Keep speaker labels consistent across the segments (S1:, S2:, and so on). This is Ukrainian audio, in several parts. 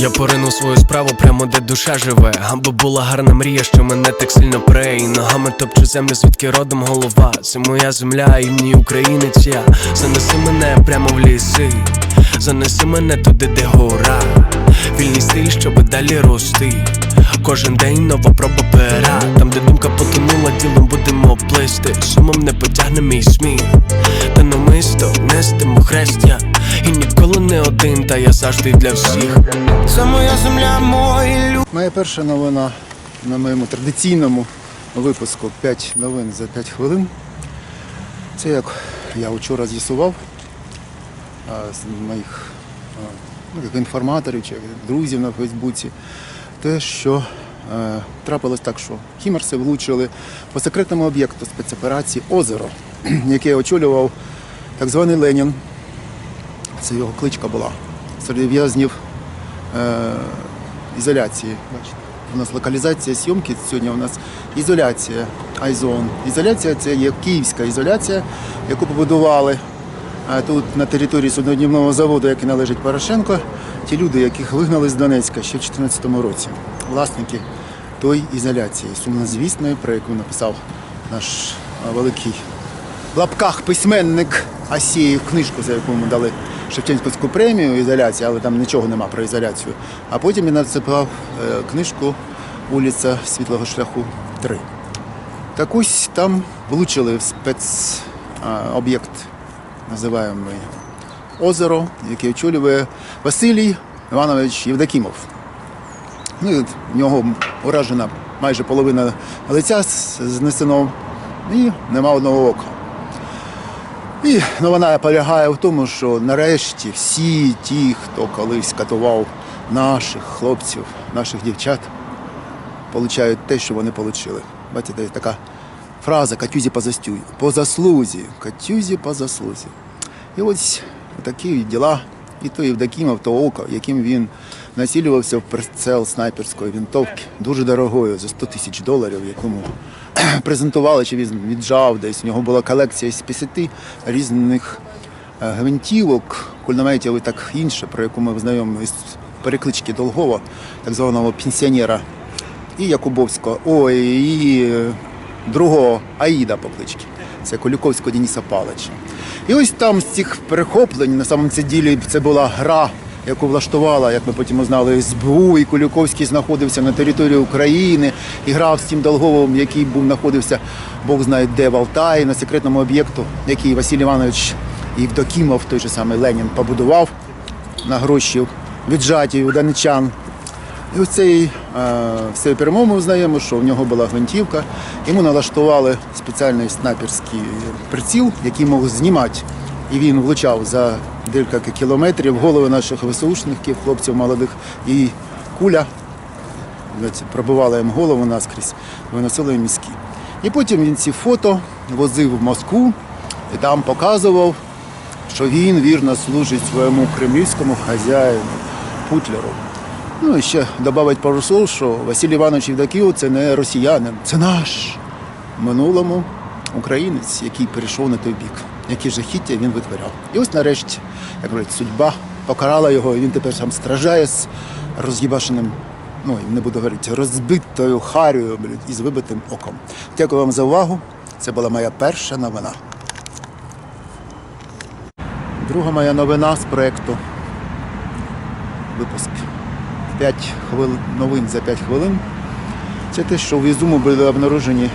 S1: Я поринув свою справу прямо де душа живе. Аби була гарна мрія, що мене так сильно пре І ногами топчу землю, звідки родом голова. Це моя земля, і мій українець я. Занеси мене прямо в ліси. Занеси мене туди, де гора. Вільний стиль, щоб далі рости. Кожен день нова проба пера. Там, де думка потонула, ділом будемо плисти. Сумом не потягне мій сміх. Та намисто нестиму хрестя. І ніколи не один, та я завжди для всіх. Це моя земля, мої люди.
S2: Моя перша новина на моєму традиційному випуску 5 новин за 5 хвилин. Це як я вчора з'ясував з моїх ну, інформаторів чи друзів на Фейсбуці, те, що е, трапилось так, що хімерси влучили по секретному об'єкту спецоперації Озеро, яке очолював так званий Ленін. Це його кличка була. Серед в'язнів е, ізоляції. Бачите, у нас локалізація зйомки. Сьогодні у нас ізоляція Айзон. Ізоляція це є київська ізоляція, яку побудували е, тут на території судноднівного заводу, який належить Порошенко. Ті люди, яких вигнали з Донецька ще в 2014 році. Власники тої ізоляції, сумнозвісної, про яку написав наш е, великий в лапках письменник Асєєв, книжку, за яку йому дали Шевченківську премію ізоляція, але там нічого нема про ізоляцію. А потім він нацепав е, книжку Вулиця Світлого шляху 3. Так ось там влучили в спецоб'єкт, називаємо озеро, яке очолює Василій Іванович Євдокімов. Ну, в нього уражена майже половина лиця знесено і нема одного ока. І новина полягає в тому, що нарешті всі ті, хто колись катував наших хлопців, наших дівчат, получають те, що вони отримали. Бачите, така фраза Катюзі по по заслузі. Катюзі по заслузі. І ось такі діла. І то Євдокімов, то око, яким він націлювався в прицел снайперської винтовки, дуже дорогою за 100 тисяч доларів, якому презентували, чи він віджав десь. У нього була колекція з 50 різних е, гвинтівок, кульнометів і так інше, про яку ми знайомі з переклички Долгова, так званого пенсіонера, і Якубовського, ой, і е, другого Аїда по кличці. Це Колюковського Дениса Палича. І ось там з цих перехоплень, на самому це ділі це була гра, яку влаштувала, як ми потім узнали, СБУ, і Колюковський знаходився на території України і грав з тим Долговим, який був знаходився, Бог знає де в Алтаї, на секретному об'єкту, який Василь Іванович Євдокімов, той же самий Ленін, побудував на гроші віджаті у донечан. І ось цей, е, цієї ми знаємо, що в нього була гвинтівка. Йому налаштували спеціальний снайперський приціл, який мог знімати. І він влучав за декілька кілометрів голови наших ВСУшників, хлопців молодих. І куля пробивала їм голову наскрізь, виносила їм мізки. І потім він ці фото возив в Москву і там показував, що він вірно служить своєму кремлівському хазяїну Путлеру. Ну і ще додавить пару слов, що Василь Іванович Євдокімов – це не росіянин, це наш в минулому українець, який перейшов на той бік, які жахіття він витворяв. І ось нарешті, як говорять, судьба покарала його, і він тепер сам страждає з роз'їбашеним, ну не буду говорити, розбитою блядь, і з вибитим оком. Дякую вам за увагу. Це була моя перша новина. Друга моя новина з проєкту випуск 5 хвилин новин за 5 хвилин. Це те, що в Ізуму були обнаружені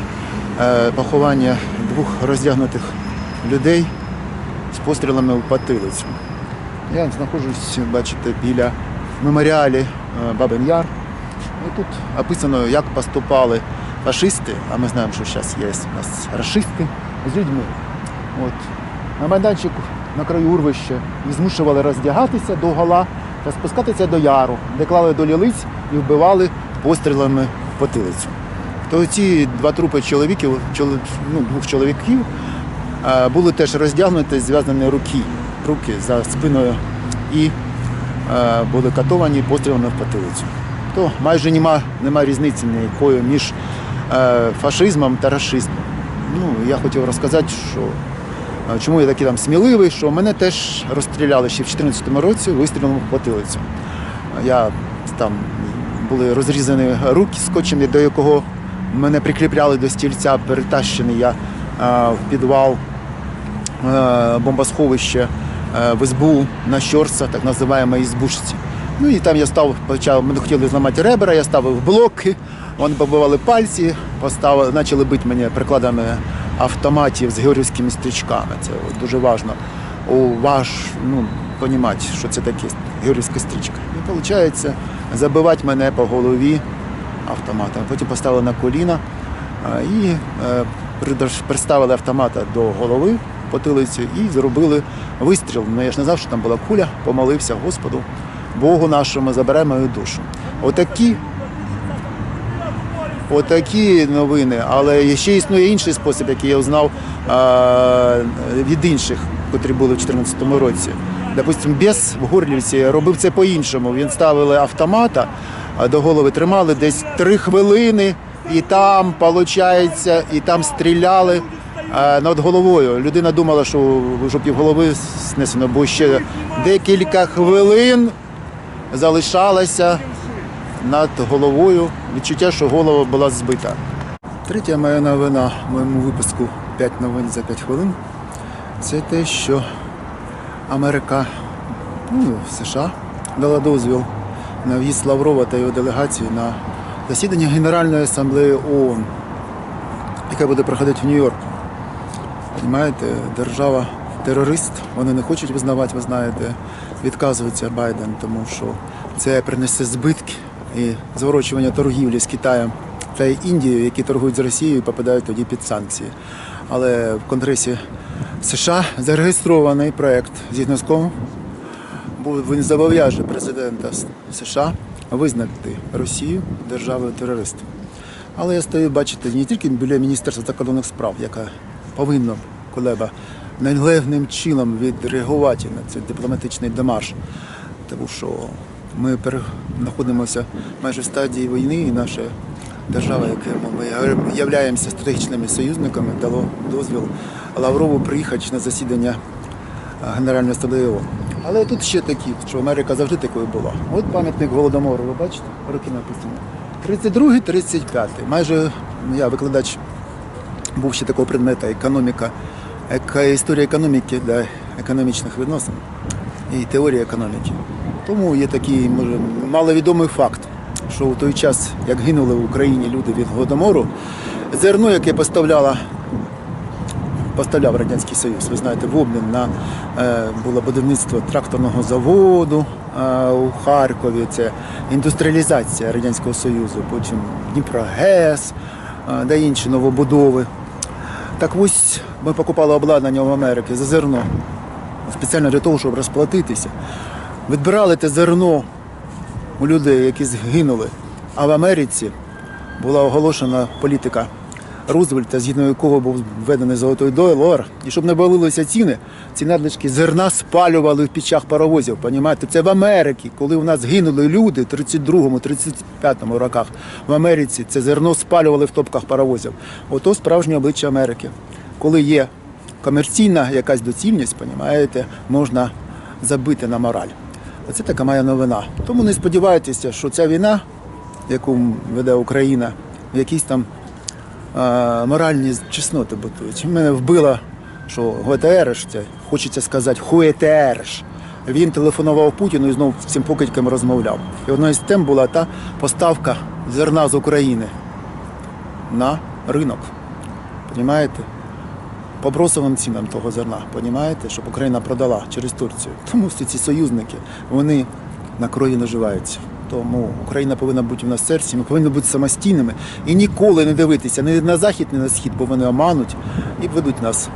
S2: е, поховання двох роздягнутих людей з пострілами в потилицю. Я знаходжусь, бачите, біля меморіалі е, Бабин Яр. І тут описано, як поступали фашисти, а ми знаємо, що зараз є у нас расисти з людьми. От. На майданчику на краю урвища їх змушували роздягатися до гола та спускатися до яру, де клали до лілиць і вбивали пострілами в потилицю. То ці два трупи чоловіків, чоло- ну, двох чоловіків були теж роздягнуті, зв'язані руки, руки за спиною і були катовані пострілами в потилицю. То майже нема, нема різниці ніякої між фашизмом та расизмом. Ну, я хотів розказати, що чому я такий там сміливий, що мене теж розстріляли ще в 2014 році вистрілом в потилицю. Я там були розрізані руки скотчем, до якого мене прикріпляли до стільця, перетащений я а, в підвал бомбосховище е, в СБУ на Щорса, так називаємо ізбушці. Ну і там я став, почав, мене хотіли зламати ребра, я ставив блоки, вони побивали пальці, поставили, почали бити мене прикладами автоматів з георгівськими стрічками. Це дуже важливо. Важ, ну, розуміти, що це таке георгівська стрічка. І виходить, забивати мене по голові автоматом. Потім поставили на коліна і е, придаш- приставили автомата до голови потилиці і зробили вистріл. Ну я ж не знав, що там була куля, помолився Господу, Богу нашому, забере мою душу. Отакі. Отакі новини, але ще існує інший спосіб, який я узнав а, від інших, котрі були в 2014 році. Допустим, бес в Горлівці робив це по-іншому. Він ставили автомата до голови, тримали десь три хвилини, і там, виходить, і там стріляли над головою. Людина думала, що вже півголови снесено, бо ще декілька хвилин залишалося над головою. Відчуття, що голова була збита. Третя моя новина в моєму випуску 5 новин за 5 хвилин. Це те, що Америка, ну, США дала дозвіл на в'їзд Лаврова та його делегації на засідання Генеральної асамблеї ООН, яке буде проходити в Нью-Йорку. Понимаєте, держава терорист, вони не хочуть визнавати, ви знаєте, відказується Байден, тому що це принесе збитки і зворочування торгівлі з Китаєм та Індією, які торгують з Росією, попадають тоді під санкції. Але в Конгресі США зареєстрований проект, згідно з кому він зобов'яже президента США визнати Росію державою терористом. Але я стою бачити не тільки біля Міністерства закордонних справ, яка повинна колеба належним чином відреагувати на цей дипломатичний демарш, тому що ми знаходимося майже в стадії війни, і наша держава, яка ми являємося стратегічними союзниками, дало дозвіл Лаврову приїхати на засідання Генеральної асамблеї. Але тут ще такі, що Америка завжди такою була. От пам'ятник Голодомору, ви бачите, роки написано. 32-35. Майже ну, я викладач був ще такого предмета економіка, історія економіки для економічних відносин і теорія економіки. Тому є такий може, маловідомий факт, що у той час, як гинули в Україні люди від Голодомору, зерно, яке поставляла поставляв Радянський Союз. Ви знаєте, в обмін на е, було будівництво тракторного заводу е, у Харкові. Це індустріалізація Радянського Союзу, потім Дніпрогес, е, та інші новобудови. Так ось ми покупали обладнання в Америці за зерно спеціально для того, щоб розплатитися. Відбирали те зерно у людей, які згинули. А в Америці була оголошена політика Рузвельта, згідно якого був введений золотий долар. І щоб не балилися ціни, ці надлишки зерна спалювали в пічах паровозів. Понімаєте? Це в Америці, коли у нас гинули люди в 32-му, 35-му роках в Америці, це зерно спалювали в топках паровозів. Ото справжнє обличчя Америки. Коли є комерційна якась доцільність, понімаєте, можна забити на мораль. Оце така моя новина. Тому не сподівайтеся, що ця війна, яку веде Україна, в якійсь там моральні чесноти будують. Мене вбило, що ГТРш, хочеться сказати хуєтерш. Він телефонував Путіну і знову з цим розмовляв. І одною з тем була та поставка зерна з України на ринок. Понімаєте? По бросовим цінам того зерна, понімаєте, щоб Україна продала через Турцію. Тому всі ці союзники, вони на крові наживаються. Тому Україна повинна бути в нас в серці, ми повинні бути самостійними і ніколи не дивитися ні на захід, ні на схід, бо вони омануть і ведуть нас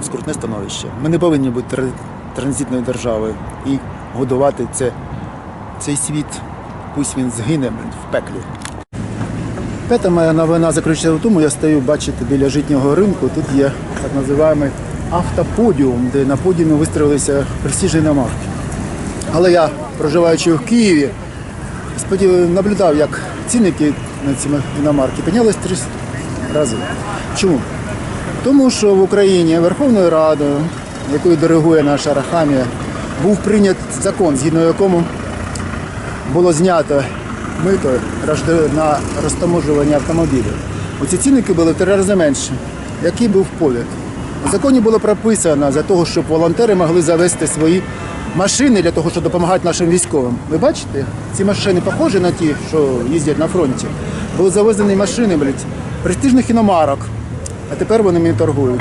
S2: в скрутне становище. Ми не повинні бути транзитною державою і годувати це, цей світ, пусть він згине в пеклі. П'ята моя новина заключається в тому, я стою, бачите, біля житнього ринку. Тут є так називаємий автоподіум, де на подіумі вистроїлися престижні іномарки. Але я, проживаючи в Києві, наблюдав, як цінники на ці іномарки піднялись три рази. Чому? Тому що в Україні Верховною Радою, якою диригує наша Рахамія, був прийнят закон, згідно якому було знято мито на розтаможування автомобілів. Оці цінники були три рази менше. Який був повід? У законі було прописано за того, щоб волонтери могли завести свої машини для того, щоб допомагати нашим військовим. Ви бачите, ці машини похожі на ті, що їздять на фронті. Були завезені машини, блядь, престижних іномарок. А тепер вони мені торгують.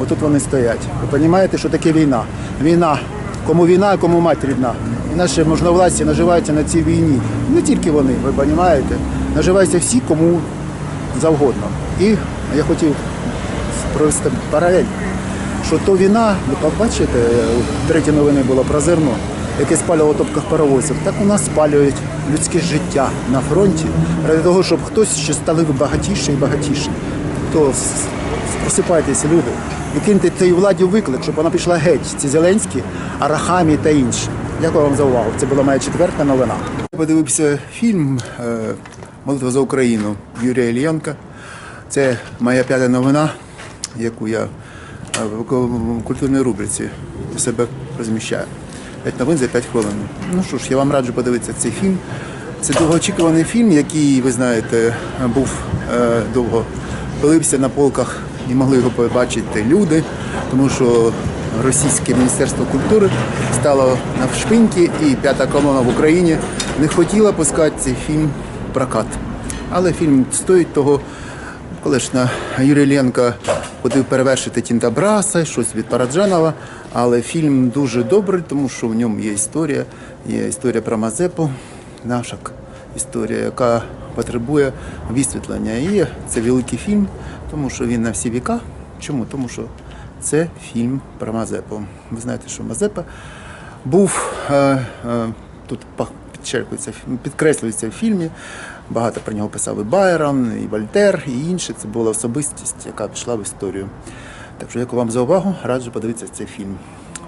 S2: Отут вони стоять. Ви розумієте, що таке війна? Війна. Кому війна, а кому мать рідна. І наші можновладці наживаються на цій війні. Не тільки вони, ви розумієте. Наживаються всі, кому завгодно. І я хотів провести паралель, що то війна, ви побачите, треті новини було про зерно, яке спалювало в топках паровозів. Так у нас спалюють людське життя на фронті ради того, щоб хтось ще стали багатіше і багатіше. То просипайтеся, люди, і киньте цій владі виклик, щоб вона пішла геть. Ці Зеленські, Арахамі та інші. Дякую вам за увагу. Це була моя четверта новина. Я подивився фільм е, Молитва за Україну Юрія Ільянка. Це моя п'ята новина, яку я е, в ку- культурній рубриці себе розміщаю. П'ять новин за п'ять хвилин. Ну що ж, я вам раджу подивитися цей фільм. Це довгоочікуваний фільм, який, ви знаєте, був е, довго пилився на полках і могли його побачити люди, тому що російське міністерство культури стало навшпиньки, і п'ята колона в Україні не хотіла пускати цей фільм в прокат. Але фільм стоїть того. Коли ж на Юрій Ленко хотів перевершити Тінта Браса, щось від Параджанова, але фільм дуже добрий, тому що в ньому є історія, є історія про Мазепу, наша історія, яка потребує висвітлення. І це великий фільм, тому що він на всі віка. Чому? Тому що це фільм про Мазепу. Ви знаєте, що Мазепа був е, е, тут підкреслюється в фільмі. Багато про нього писав і Байрон, і Вольтер, і інші. Це була особистість, яка пішла в історію. Так що, дякую вам за увагу. Раджу подивитися цей фільм.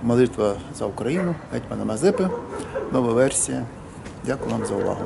S2: Молитва за Україну, Гетьмана Мазепи, нова версія. Дякую вам за увагу.